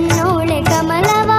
கண்ணோளே கமலவா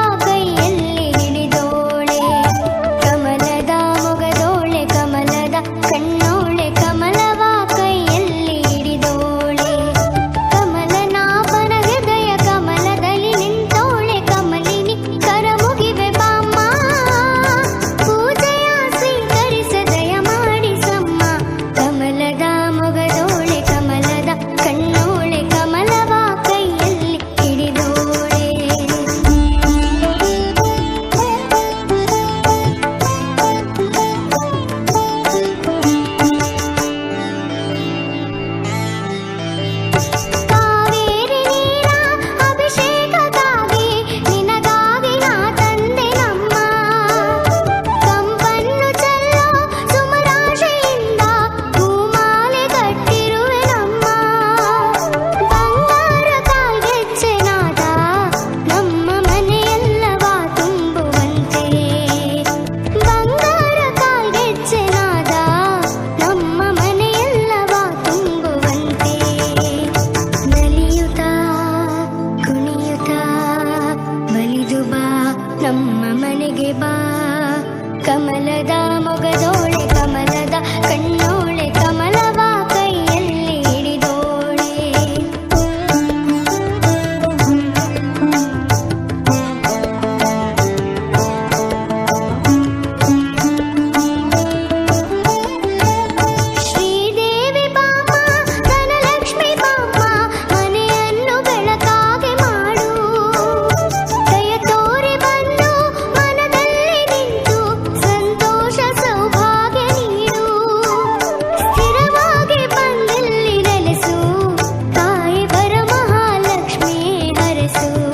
ನಮ್ಮ ಮನೆಗೆ ಬಾ. ಕಮಲದ ಮೊಗದೋಳ Jesus.